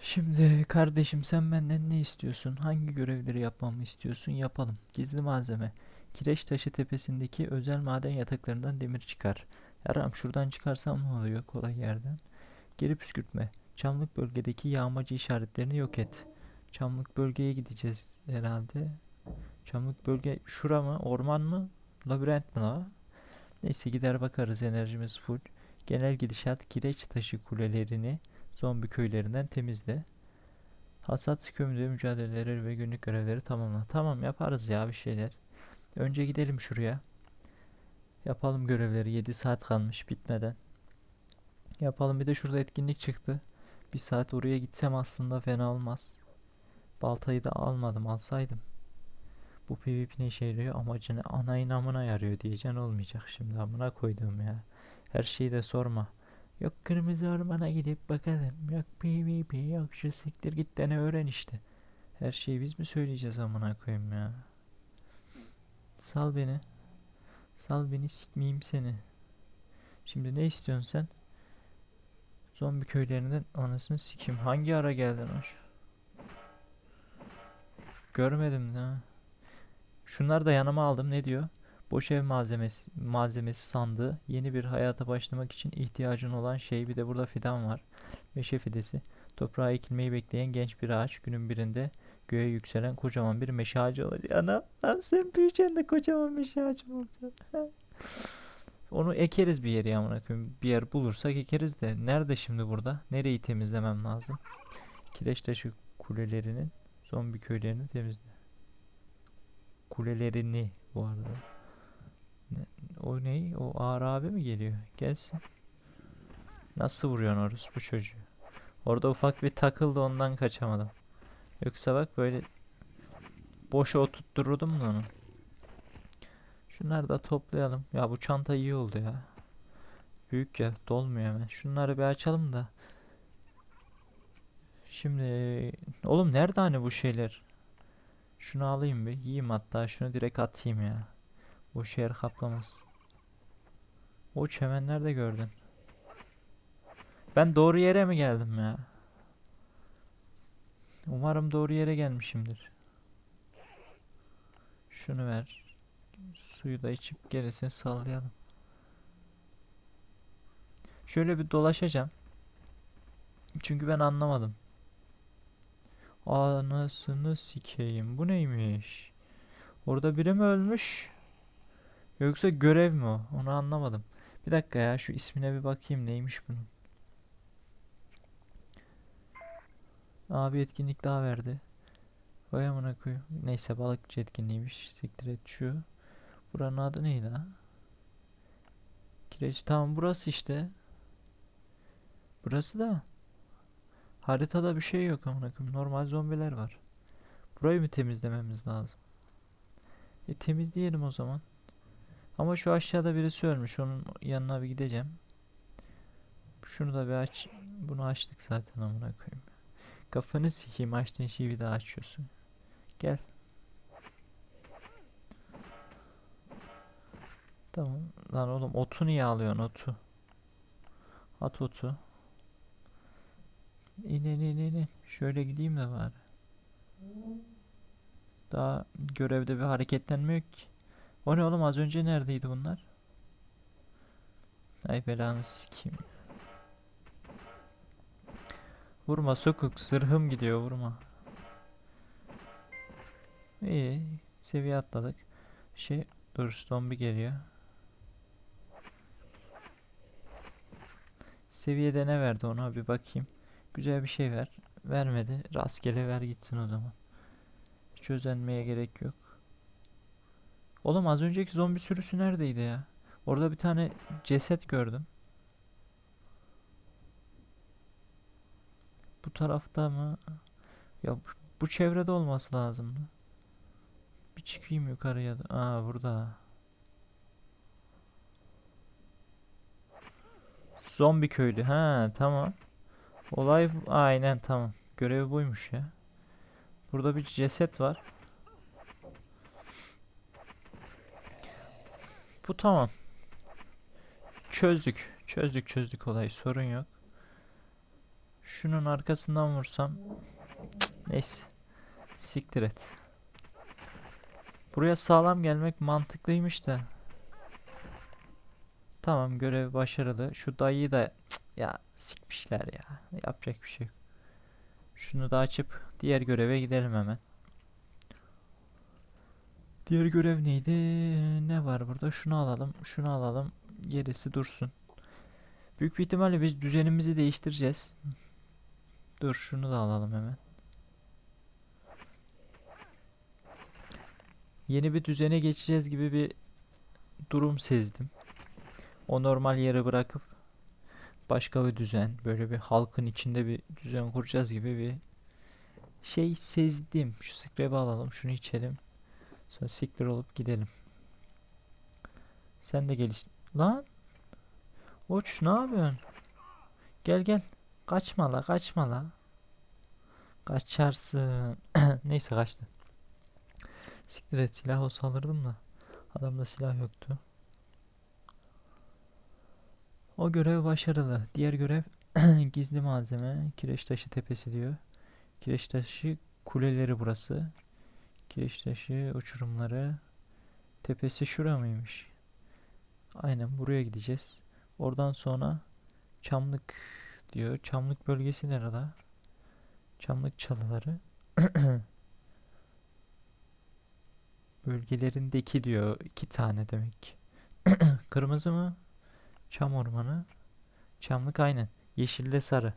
Şimdi kardeşim sen benden ne istiyorsun? Hangi görevleri yapmamı istiyorsun? Yapalım. Gizli malzeme. Kireç taşı tepesindeki özel maden yataklarından demir çıkar. Yaram şuradan çıkarsam ne oluyor kolay yerden? Geri püskürtme. Çamlık bölgedeki yağmacı işaretlerini yok et. Çamlık bölgeye gideceğiz herhalde. Çamlık bölge şura mı? Orman mı? Labirent mi la? Neyse gider bakarız enerjimiz full. Genel gidişat kireç taşı kulelerini zombi köylerinden temizle. Hasat kömürle mücadeleleri ve günlük görevleri tamamla. Tamam yaparız ya bir şeyler. Önce gidelim şuraya. Yapalım görevleri. 7 saat kalmış bitmeden. Yapalım bir de şurada etkinlik çıktı. Bir saat oraya gitsem aslında fena olmaz. Baltayı da almadım alsaydım. Bu PvP ne işe yarıyor? Amacını anayın amına yarıyor diyeceksin olmayacak şimdi amına koyduğum ya. Her şeyi de sorma. Yok kırmızı ormana gidip bakalım. Yok PvP yok şu siktir git dene öğren işte. Her şeyi biz mi söyleyeceğiz amına koyayım ya. Sal beni. Sal beni sikmeyeyim seni. Şimdi ne istiyorsun sen? Zombi köylerinden anasını sikeyim. Hangi ara geldin hoş? Görmedim ha. Şunları da yanıma aldım. Ne diyor? Boş ev malzemesi, malzemesi sandığı. Yeni bir hayata başlamak için ihtiyacın olan şey. Bir de burada fidan var. Meşe fidesi. Toprağa ekilmeyi bekleyen genç bir ağaç. Günün birinde göğe yükselen kocaman bir meşe ağacı olacak. Ana, lan sen büyüyeceksin de kocaman meşe ağacı olacaksın? Onu ekeriz bir yere amına. Bir yer bulursak ekeriz de. Nerede şimdi burada? Nereyi temizlemem lazım? Kireç taşı kulelerinin zombi köylerini temizle. Kulelerini bu arada. O ney? O ağır abi mi geliyor? Gelsin. Nasıl vuruyorsun orası bu çocuğu? Orada ufak bir takıldı ondan kaçamadım. Yoksa bak böyle boşa oturtturdum da onu. Şunları da toplayalım. Ya bu çanta iyi oldu ya. Büyük ya dolmuyor hemen. Şunları bir açalım da. Şimdi oğlum nerede hani bu şeyler? Şunu alayım bir. Yiyeyim hatta. Şunu direkt atayım ya. Boş yer kaplamaz. O çemen nerede gördün? Ben doğru yere mi geldim ya? Umarım doğru yere gelmişimdir. Şunu ver. Suyu da içip gerisini sallayalım. Şöyle bir dolaşacağım. Çünkü ben anlamadım. Anasını sikeyim. Bu neymiş? Orada biri mi ölmüş? Yoksa görev mi o? Onu anlamadım. Bir dakika ya şu ismine bir bakayım neymiş bunun. Abi etkinlik daha verdi. Vay amına koyayım. Neyse balıkçı etkinliğiymiş. Siktir et şu. Buranın adı neydi ha? Kireç. Tamam burası işte. Burası da. Haritada bir şey yok amına koyayım. Normal zombiler var. Burayı mı temizlememiz lazım? E temizleyelim o zaman. Ama şu aşağıda birisi ölmüş. Onun yanına bir gideceğim. Şunu da bir aç. Bunu açtık zaten amına koyayım. Kafanı sikeyim açtığın şeyi bir daha açıyorsun. Gel. Tamam. Lan oğlum otu niye alıyorsun otu? At otu. İn in in in. Şöyle gideyim de bari. Daha görevde bir hareketlenme yok ki. O ne oğlum az önce neredeydi bunlar? Ay belanı sikeyim. Vurma sokuk zırhım gidiyor vurma. İyi seviye atladık. Şey dur zombi geliyor. Seviyede ne verdi ona bir bakayım. Güzel bir şey ver. Vermedi. Rastgele ver gitsin o zaman. Hiç özenmeye gerek yok. Oğlum az önceki zombi sürüsü neredeydi ya? Orada bir tane ceset gördüm. Bu tarafta mı? Ya bu, çevrede olması lazımdı. Bir çıkayım yukarıya da. Aa burada. Zombi köylü. Ha tamam. Olay aynen tamam. Görev buymuş ya. Burada bir ceset var. Bu tamam. Çözdük. Çözdük çözdük olayı. Sorun yok. Şunun arkasından vursam. Cık, Neyse. Siktir et. Buraya sağlam gelmek mantıklıymış da. Tamam görev başarılı. Şu dayıyı da Cık, ya sikmişler ya. Yapacak bir şey yok. Şunu da açıp diğer göreve gidelim hemen. Diğer görev neydi? Ne var burada? Şunu alalım, şunu alalım. Gerisi dursun. Büyük bir ihtimalle biz düzenimizi değiştireceğiz. Dur şunu da alalım hemen. Yeni bir düzene geçeceğiz gibi bir durum sezdim. O normal yeri bırakıp başka bir düzen, böyle bir halkın içinde bir düzen kuracağız gibi bir şey sezdim. Şu scrap'i alalım, şunu içelim. Sonra siktir olup gidelim. Sen de geliş. Lan! Uç ne yapıyorsun? Gel gel. Kaçma la kaçma la. Kaçarsın. Neyse kaçtı. Siktir et silah olsa alırdım da. Adamda silah yoktu. O görev başarılı. Diğer görev gizli malzeme. Kireç taşı tepesi diyor. Kireç taşı kuleleri burası. Kireç taşı uçurumları. Tepesi şura mıymış? Aynen buraya gideceğiz. Oradan sonra Çamlık diyor. Çamlık bölgesi nerede? Çamlık çalıları. Bölgelerindeki diyor. iki tane demek. Kırmızı mı? Çam ormanı. Çamlık aynen. Yeşille sarı.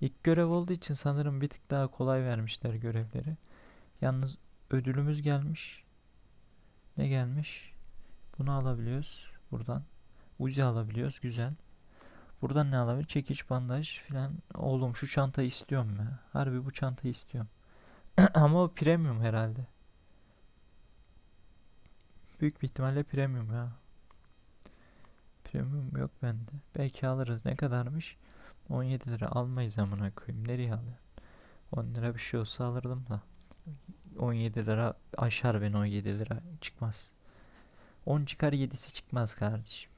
İlk görev olduğu için sanırım bir tık daha kolay vermişler görevleri. Yalnız ödülümüz gelmiş. Ne gelmiş? Bunu alabiliyoruz buradan. Uzi alabiliyoruz. Güzel. Buradan ne alabilir? Çekiç, bandaj filan. Oğlum şu çantayı istiyorum ya. Harbi bu çantayı istiyorum. Ama o premium herhalde. Büyük bir ihtimalle premium ya. Premium yok bende. Belki alırız. Ne kadarmış? 17 lira almayız amına koyayım. Nereye alayım? 10 lira bir şey olsa alırdım da. 17 lira aşar beni 17 lira çıkmaz. 10 çıkar 7'si çıkmaz kardeşim.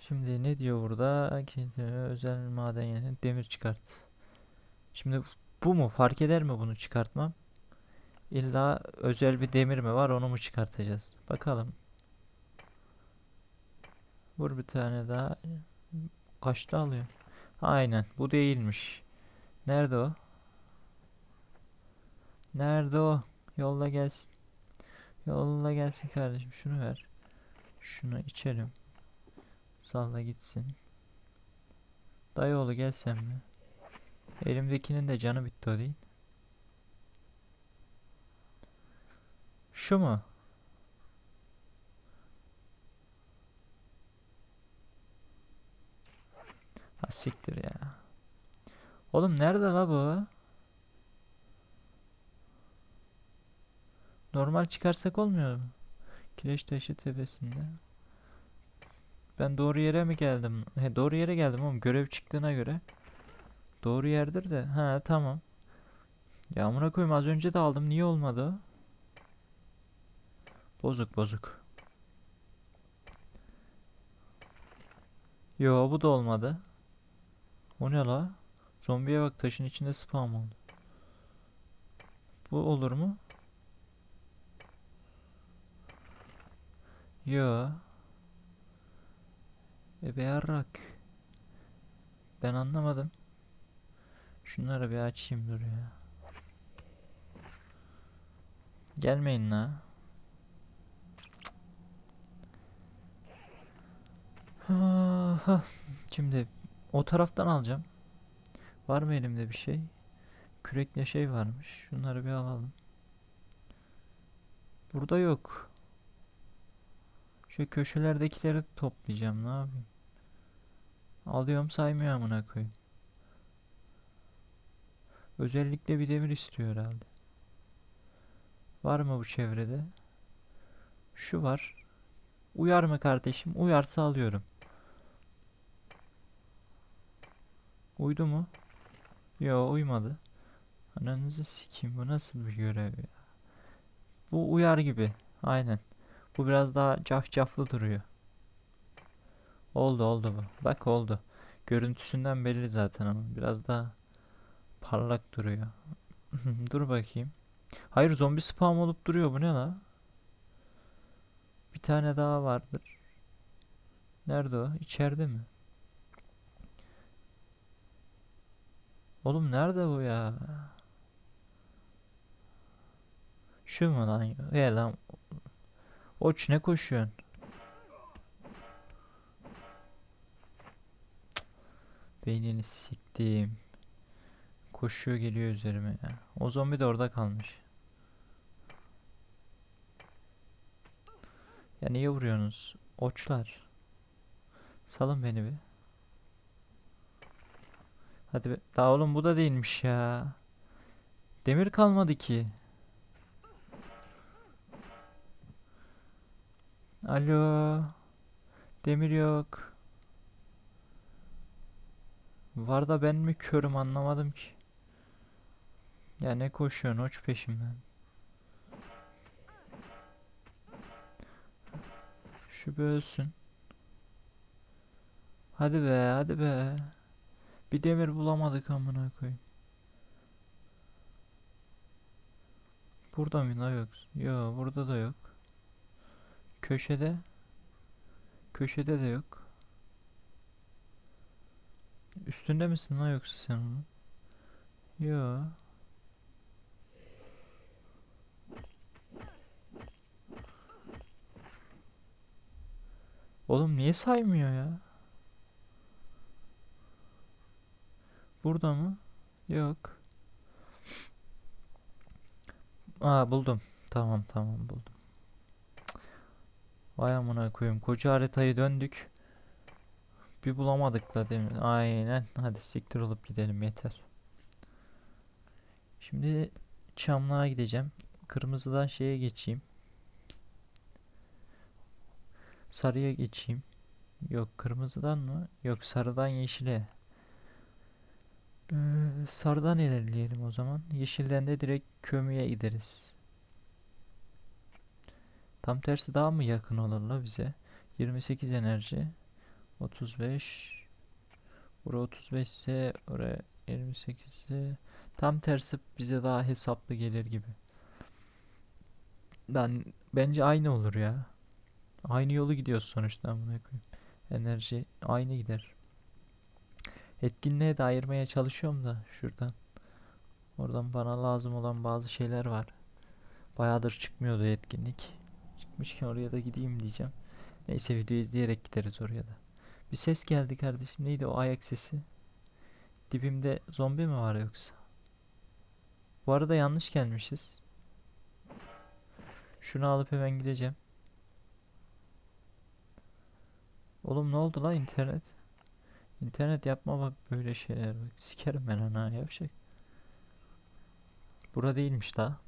Şimdi ne diyor burada? Özel maden yani demir çıkart. Şimdi bu mu? Fark eder mi bunu çıkartmam? İlla özel bir demir mi var onu mu çıkartacağız? Bakalım. Vur bir tane daha. Kaçta alıyor? Aynen bu değilmiş. Nerede o? Nerede o? Yolla gelsin. Yolla gelsin kardeşim şunu ver. Şunu içelim. Salla gitsin. Dayıoğlu gel sen mi? Elimdekinin de canı bitti o değil. Şu mu? Ha siktir ya. Oğlum nerede la bu? Normal çıkarsak olmuyor mu? Kireç taşı tepesinde. Ben doğru yere mi geldim? He doğru yere geldim oğlum. Görev çıktığına göre. Doğru yerdir de. Ha tamam. Ya amına koyayım az önce de aldım. Niye olmadı? Bozuk bozuk. Yo bu da olmadı. O ne la? Zombiye bak taşın içinde spam oldu. Bu olur mu? Yo. Ebe yarrak. Ben anlamadım. Şunları bir açayım dur ya. Gelmeyin la. Şimdi o taraftan alacağım. Var mı elimde bir şey? Kürekle şey varmış. Şunları bir alalım. Burada yok. Şu köşelerdekileri toplayacağım. Ne yapayım? Alıyorum saymıyor amına koyayım. Özellikle bir demir istiyor herhalde. Var mı bu çevrede? Şu var. Uyar mı kardeşim? Uyarsa alıyorum. Uydu mu? Yo uymadı. Ananızı sikeyim bu nasıl bir görev ya? Bu uyar gibi. Aynen. Bu biraz daha cafcaflı duruyor. Oldu oldu bu. Bak oldu. Görüntüsünden belli zaten ama biraz daha parlak duruyor. Dur bakayım. Hayır zombi spam olup duruyor. Bu ne la? Bir tane daha vardır. Nerede o? İçeride mi? Oğlum nerede bu ya? Şu mu lan? He lan. Oç ne koşuyorsun? Beynini siktim. Koşuyor geliyor üzerime ya. O zombi de orada kalmış. Ya niye vuruyorsunuz? Oçlar. Salın beni bir. Hadi be. Daha oğlum bu da değilmiş ya. Demir kalmadı ki. Alo. Demir yok. Var da ben mi körüm anlamadım ki. Ya ne koşuyorsun oç peşimden. Şu bir ölsün. Hadi be hadi be. Bir demir bulamadık amına koyayım. Burada mı la yok? Yo burada da yok. Köşede. Köşede de yok. Üstünde misin la yoksa sen onun? Yo. Oğlum niye saymıyor ya? Burada mı? Yok. Aa buldum. Tamam tamam buldum. Vay amına koyayım. Koca haritayı döndük. Bir bulamadık da demin. Aynen. Hadi siktir olup gidelim yeter. Şimdi çamlığa gideceğim. Kırmızıdan şeye geçeyim. Sarıya geçeyim. Yok kırmızıdan mı? Yok sarıdan yeşile. Ee, sarıdan ilerleyelim o zaman. Yeşilden de direkt kömüye gideriz. Tam tersi daha mı yakın olur la bize? 28 enerji. 35. Buraya 35 ise oraya 28 ise tam tersi bize daha hesaplı gelir gibi. Ben bence aynı olur ya. Aynı yolu gidiyoruz sonuçta amına koyayım. Enerji aynı gider. Etkinliğe de ayırmaya çalışıyorum da şuradan. Oradan bana lazım olan bazı şeyler var. Bayağıdır çıkmıyordu etkinlik. Çıkmışken oraya da gideyim diyeceğim. Neyse video izleyerek gideriz oraya da. Bir ses geldi kardeşim. Neydi o ayak sesi? Dibimde zombi mi var yoksa? Bu arada yanlış gelmişiz. Şunu alıp hemen gideceğim. Oğlum ne oldu lan internet? İnternet yapma bak böyle şeyler bak. Sikerim ben ana yapacak. Bura değilmiş daha.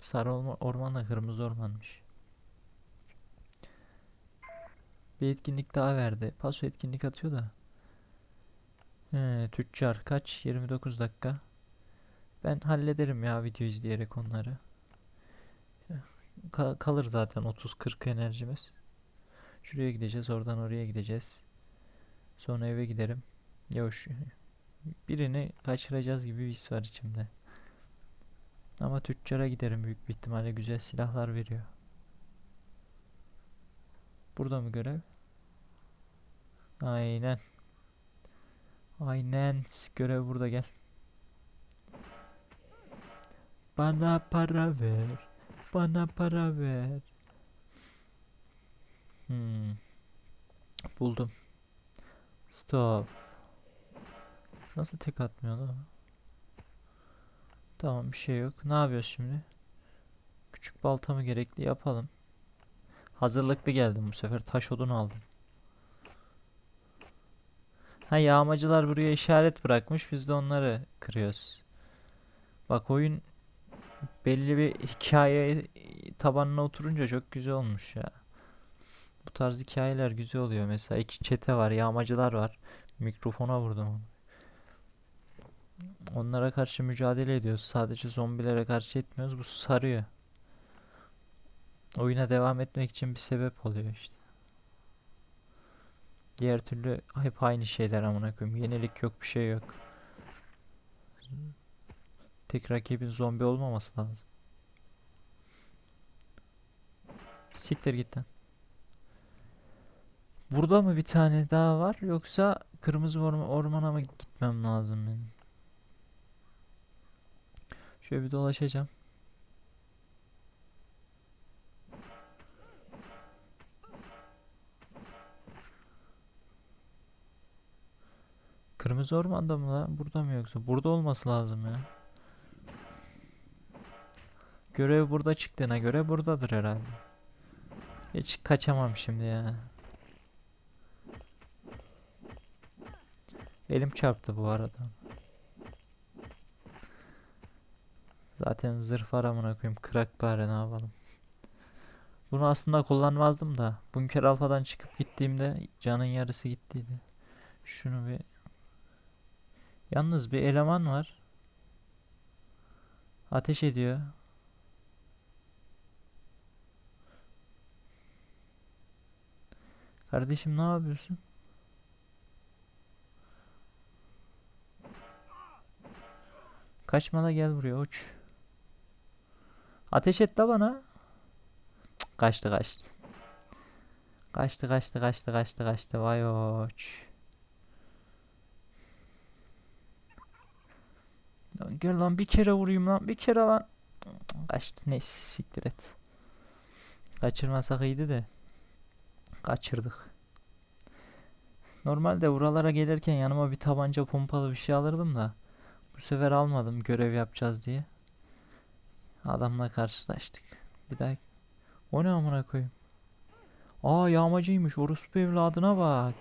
Sarı orman, ormanla kırmızı ormanmış. Bir etkinlik daha verdi. Paso etkinlik atıyor da. He, tüccar kaç? 29 dakika. Ben hallederim ya video izleyerek onları. Ka- kalır zaten 30-40 enerjimiz. Şuraya gideceğiz, oradan oraya gideceğiz. Sonra eve giderim. Ya şu birini kaçıracağız gibi bir his var içimde. Ama tüccara giderim büyük bir ihtimalle güzel silahlar veriyor. Burada mı görev? Aynen. Aynen. Görev burada gel. Bana para ver. Bana para ver. Hmm. Buldum. Stop. Nasıl tek atmıyor? Tamam bir şey yok. Ne yapıyoruz şimdi? Küçük baltamı gerekli yapalım. Hazırlıklı geldim bu sefer. Taş odun aldım. Ha yağmacılar buraya işaret bırakmış. Biz de onları kırıyoruz. Bak oyun belli bir hikaye tabanına oturunca çok güzel olmuş ya. Bu tarz hikayeler güzel oluyor. Mesela iki çete var, yağmacılar var. Mikrofona vurdum. Onlara karşı mücadele ediyoruz. Sadece zombilere karşı etmiyoruz. Bu sarıyor. Oyuna devam etmek için bir sebep oluyor işte. Diğer türlü hep aynı şeyler amına koyayım. Yenilik yok bir şey yok. Tek rakibin zombi olmaması lazım. Siktir git lan. Burada mı bir tane daha var yoksa kırmızı orma- ormana mı gitmem lazım benim? Şöyle bir dolaşacağım. Kırmızı ormanda mı lan? Burada mı yoksa? Burada olması lazım ya. Görev burada çıktığına göre buradadır herhalde. Hiç kaçamam şimdi ya. Elim çarptı bu arada. Zaten zırh var amına koyayım. Kırak bari ne yapalım. Bunu aslında kullanmazdım da. Bunker alfadan çıkıp gittiğimde canın yarısı gittiydi. Şunu bir... Yalnız bir eleman var. Ateş ediyor. Kardeşim ne yapıyorsun? Kaçma da gel buraya uç. Ateş et de bana. Cık, Kaçtı kaçtı. Kaçtı kaçtı kaçtı kaçtı kaçtı. Vay oç. Lan gel lan bir kere vurayım lan bir kere lan. Kaçtı neyse siktir et. Kaçırmasak iyiydi de. Kaçırdık. Normalde buralara gelirken yanıma bir tabanca pompalı bir şey alırdım da. Bu sefer almadım görev yapacağız diye. Adamla karşılaştık. Bir daha. O ne amına koyayım? Aa yağmacıymış. Orospu evladına bak.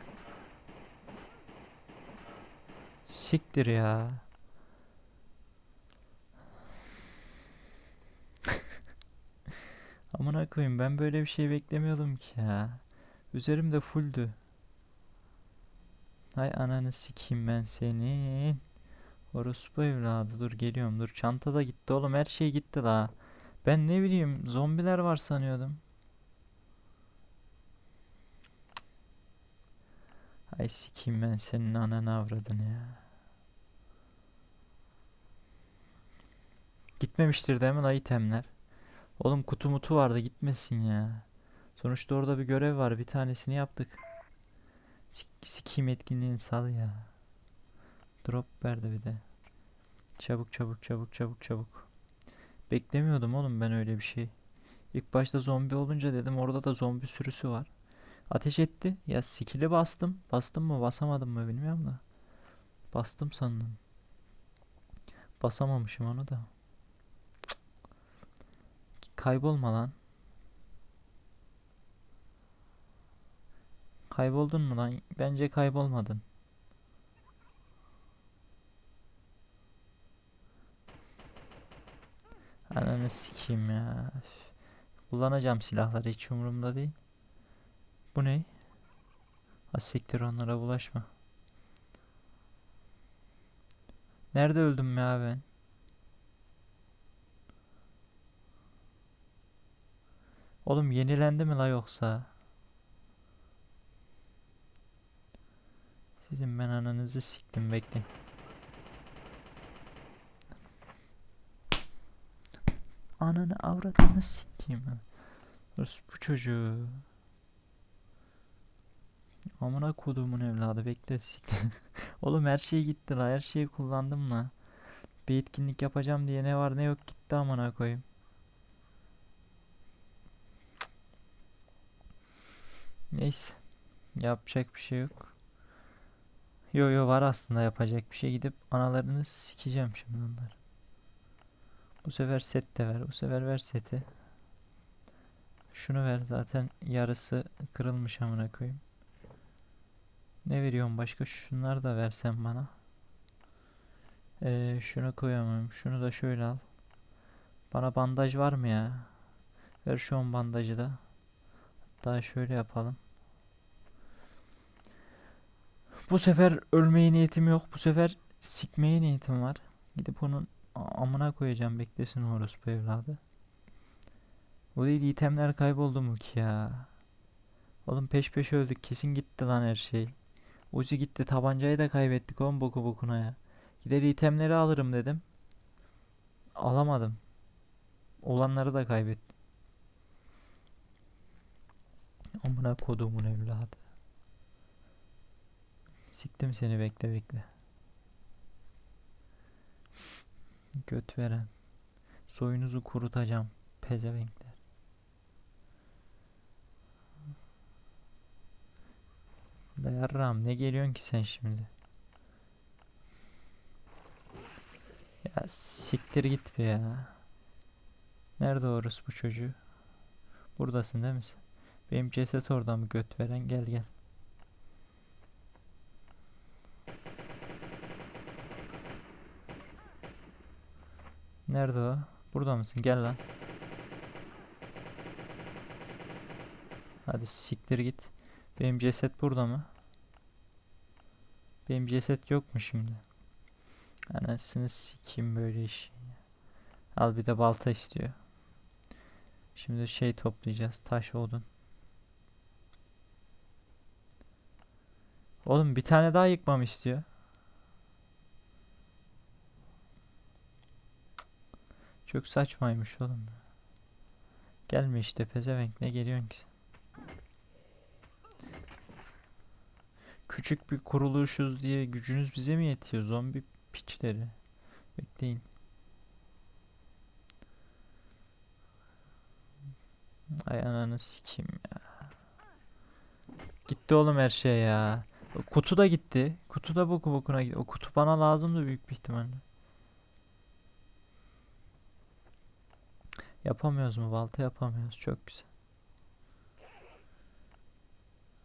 Siktir ya. Amına koyayım ben böyle bir şey beklemiyordum ki ya. Üzerimde fulldü. Hay ananı sikeyim ben senin. Orospu evladı dur geliyorum dur çanta da gitti oğlum her şey gitti la. Ben ne bileyim zombiler var sanıyordum. Ay sikeyim ben senin ananı avradını ya. Gitmemiştir değil mi la itemler? Oğlum kutu mutu vardı gitmesin ya. Sonuçta orada bir görev var bir tanesini yaptık. Sik etkinliğini sal ya. Drop verdi bir de. Çabuk çabuk çabuk çabuk çabuk. Beklemiyordum oğlum ben öyle bir şey. İlk başta zombi olunca dedim orada da zombi sürüsü var. Ateş etti. Ya skill'i bastım. Bastım mı basamadım mı bilmiyorum da. Bastım sandım. Basamamışım onu da. Kaybolma lan. Kayboldun mu lan? Bence kaybolmadın. Ananı sikeyim ya. Kullanacağım silahları hiç umurumda değil. Bu ne? Ha siktir onlara bulaşma. Nerede öldüm ya ben? Oğlum yenilendi mi la yoksa? Sizin ben ananızı siktim bekleyin. Ananı avradını sikeyim ben. Bu çocuğu. Amına koduğumun evladı bekle siktir. Oğlum her şey gitti la her şeyi kullandım la. Bir etkinlik yapacağım diye ne var ne yok gitti amına koyayım. Neyse. Yapacak bir şey yok. Yo yo var aslında yapacak bir şey gidip analarını sikeceğim şimdi onları. Bu sefer set de ver. Bu sefer ver seti. Şunu ver zaten yarısı kırılmış amına koyayım. Ne veriyorsun başka? Şunları da versen bana. Ee, şunu koyamam. Şunu da şöyle al. Bana bandaj var mı ya? Ver şu an bandajı da. Hatta şöyle yapalım. Bu sefer ölmeye niyetim yok. Bu sefer sikmeye niyetim var. Gidip onun amına koyacağım beklesin orospu evladı. O değil itemler kayboldu mu ki ya? Oğlum peş peşe öldük. Kesin gitti lan her şey. Uzi gitti. Tabancayı da kaybettik oğlum boku bokuna ya. Gider itemleri alırım dedim. Alamadım. Olanları da kaybettim. Amına koduğumun evladı. Siktim seni bekle bekle. Göt veren. Soyunuzu kurutacağım. Pezevenkler. Da yarrağım ne geliyorsun ki sen şimdi? Ya siktir git be ya. Nerede orası bu çocuğu? Buradasın değil mi sen? Benim ceset orada mı göt veren? Gel gel. Nerede o? Burada mısın? Gel lan. Hadi siktir git. Benim ceset burada mı? Benim ceset yok mu şimdi? Anasını sikeyim böyle işi. Al bir de balta istiyor. Şimdi şey toplayacağız. Taş odun. Oğlum bir tane daha yıkmam istiyor. Çok saçmaymış oğlum. Gelme işte pezevenk ne geliyorsun ki sen? Küçük bir kuruluşuz diye gücünüz bize mi yetiyor zombi piçleri? Bekleyin. Ay ananı sikeyim ya. Gitti oğlum her şey ya. Kutu da gitti. Kutu da boku bokuna gitti. O kutu bana lazımdı büyük bir ihtimalle. Yapamıyoruz mu? Balta yapamıyoruz. Çok güzel.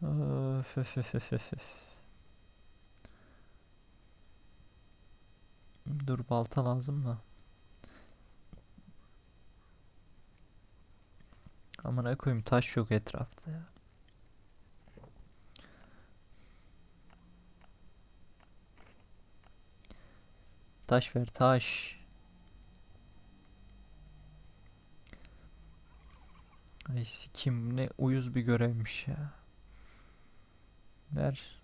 Öf, öf, öf, öf, öf. Dur balta lazım da. Amına koyayım taş yok etrafta ya. Taş ver taş. Ay sikim ne uyuz bir görevmiş ya. Ver.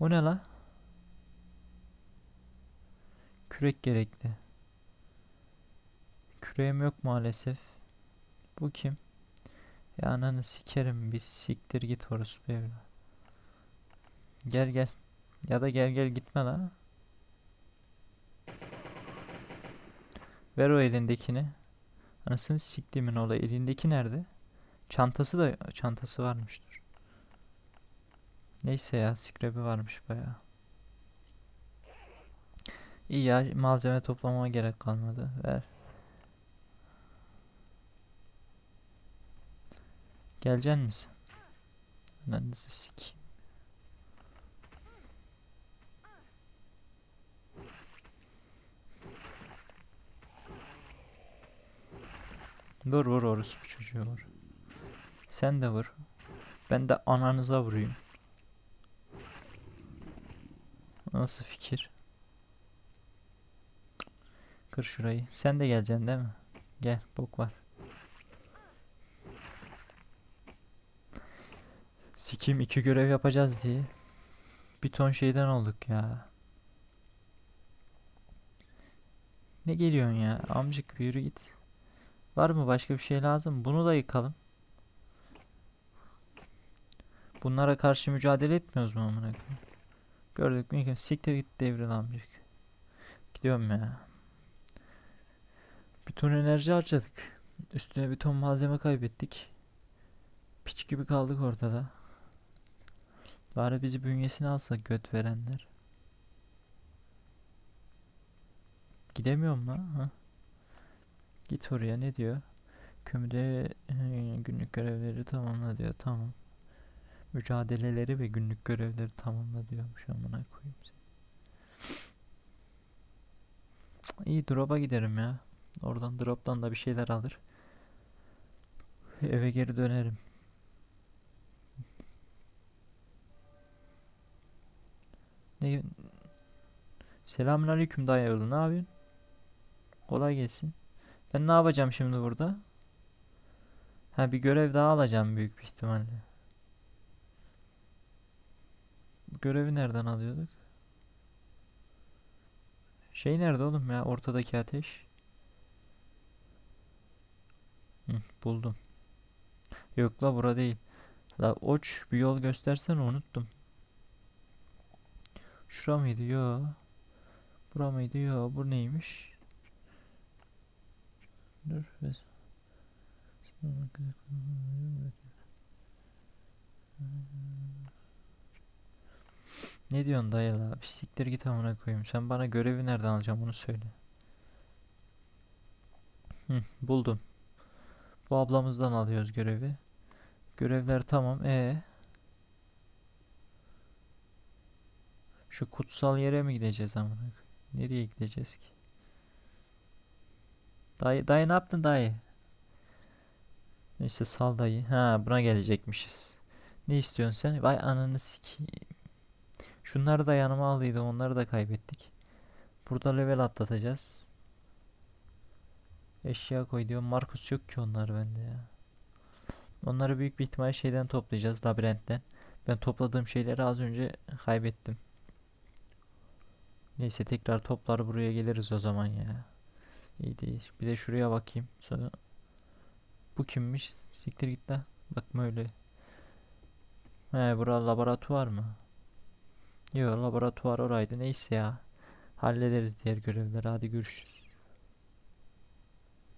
O ne la? Kürek gerekli. Küreğim yok maalesef. Bu kim? Ya ananı sikerim bir siktir git orospu evine. Gel gel. Ya da gel gel gitme la. Ver o elindekini. Anasını siktiğimin ola elindeki nerede? Çantası da çantası varmış dur. Neyse ya scrap'i varmış bayağı. İyi ya malzeme toplamama gerek kalmadı. Ver. Geleceksin misin? Ananızı sikeyim. Vur vur orospu çocuğu vur. Sen de vur. Ben de ananıza vurayım. Nasıl fikir? Kır şurayı. Sen de geleceksin değil mi? Gel bok var. Sikim iki görev yapacağız diye. Bir ton şeyden olduk ya. Ne geliyorsun ya? Amcık bir yürü git. Var mı başka bir şey lazım? Bunu da yıkalım. Bunlara karşı mücadele etmiyoruz mu amına? Gördük mü? Siktir git devril amcık. Gidiyorum ya. Bir ton enerji harcadık. Üstüne bir ton malzeme kaybettik. Piç gibi kaldık ortada. Bari bizi bünyesine alsa göt verenler. Gidemiyorum lan. Ha? Git oraya ne diyor? Kömürde e, günlük görevleri tamamla diyor. Tamam. Mücadeleleri ve günlük görevleri tamamla diyormuş amına koyayım seni. İyi drop'a giderim ya. Oradan drop'tan da bir şeyler alır. Eve geri dönerim. Ne Selamünaleyküm dayı oğlu. Ne yapıyorsun? Kolay gelsin. Ben ne yapacağım şimdi burada? Ha bir görev daha alacağım büyük bir ihtimalle. Bu görevi nereden alıyorduk? Şey nerede oğlum ya ortadaki ateş? Hı, buldum. Yok la bura değil. La oç bir yol göstersene unuttum. Şura mıydı? Yo. Bura mıydı? Yo. Bu neymiş? Dur. bez- Ne diyorsun dayı la? Bir siktir git amına koyayım. Sen bana görevi nereden alacağım onu söyle. Hı, buldum. Bu ablamızdan alıyoruz görevi. Görevler tamam. E Şu kutsal yere mi gideceğiz amına? Nereye gideceğiz ki? Dayı, dayı ne yaptın dayı? Neyse sal dayı. Ha buna gelecekmişiz. Ne istiyorsun sen? Vay ananı sikeyim. Şunları da yanıma aldıydım. Onları da kaybettik. Burada level atlatacağız. Eşya koy diyor. Markus yok ki onlar bende ya. Onları büyük bir ihtimal şeyden toplayacağız. Labirentten. Ben topladığım şeyleri az önce kaybettim. Neyse tekrar toplar buraya geliriz o zaman ya. İyi değil. Bir de şuraya bakayım. Sonra bu kimmiş? Siktir git lan. Bakma öyle. He bura laboratuvar mı? Yok laboratuvar oraydı. Neyse ya. Hallederiz diğer görevleri. Hadi görüşürüz.